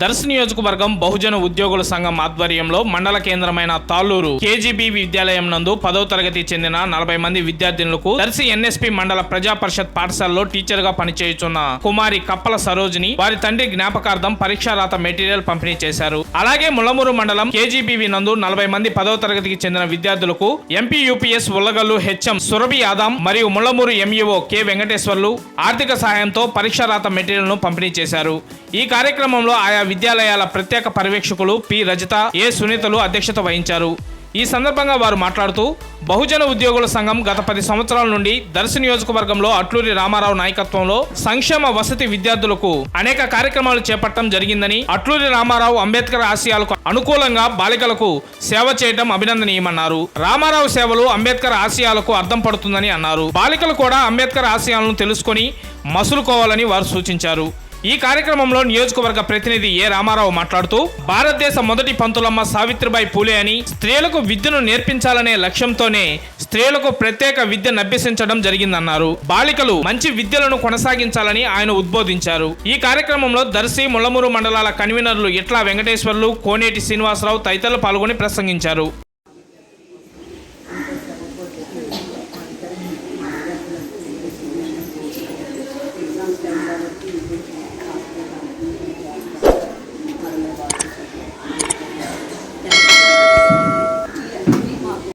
దర్శ నియోజకవర్గం బహుజన ఉద్యోగుల సంఘం ఆధ్వర్యంలో మండల కేంద్రమైన తాళ్ళూరు కేజీబీ విద్యాలయం నందు పదవ తరగతి చెందిన నలభై మంది విద్యార్థినులకు దర్శి ఎన్ఎస్పి మండల ప్రజా పరిషత్ పాఠశాలలో టీచర్గా పనిచేయుచున్న కుమారి కప్పల సరోజిని వారి తండ్రి జ్ఞాపకార్థం పరీక్షారాత మెటీరియల్ పంపిణీ చేశారు. అలాగే ముల్లమూరు మండలం కేజీబీవి నందు నలభై మంది పదవ తరగతికి చెందిన విద్యార్థులకు MP UPS Ullagallu HM Surabhi Yadam మరియు ముల్లమూరు ఎంఈఓ కె వెంకటేశ్వర్లు ఆర్థిక సహాయంతో పరీక్షారాత మెటీరియల్ను పంపిణీ చేశారు. ఈ కార్యక్రమంలో ఆయా విద్యాలయాల ప్రత్యేక పర్యవేక్షకులు పి. రజిత ఏ. సునీతలు అధ్యక్షత వహించారు. ఈ సందర్భంగా వారు మాట్లాడుతూ బహుజన ఉద్యోగుల సంఘం గత పది సంవత్సరాల నుండి దర్శి నియోజకవర్గంలో అట్లూరి రామారావు నాయకత్వంలో సంక్షేమ వసతి విద్యార్థులకు అనేక కార్యక్రమాలు చేపట్టడం జరిగిందని అట్లూరి రామారావు అంబేద్కర్ ఆశయాలకు అనుకూలంగా బాలికలకు సేవ చేయడం అభినందనీయమన్నారు. రామారావు సేవలు అంబేద్కర్ ఆశయాలకు అర్థం పడుతుందని అన్నారు. బాలికలు కూడా అంబేద్కర్ ఆశయాలను తెలుసుకొని మసులుకోవాలని వారు సూచించారు. ఈ కార్యక్రమంలో నియోజకవర్గ ప్రతినిధి ఏ రామారావు మాట్లాడుతూ భారతదేశ మొదటి పంతులమ్మ సావిత్రిబాయి పూలే అని స్త్రీలకు విద్యను నేర్పించాలనే లక్ష్యంతోనే స్త్రీలకు ప్రత్యేక విద్యను అభ్యసించడం జరిగిందన్నారు. బాలికలు మంచి విద్యలను కొనసాగించాలని ఆయన ఉద్బోధించారు. ఈ కార్యక్రమంలో దర్శి ముళ్ళమూరు మండలాల కన్వీనర్లు ఇట్లా వెంకటేశ్వర్లు కోనేటి శ్రీనివాసరావు తదితరులు పాల్గొని ప్రసంగించారు.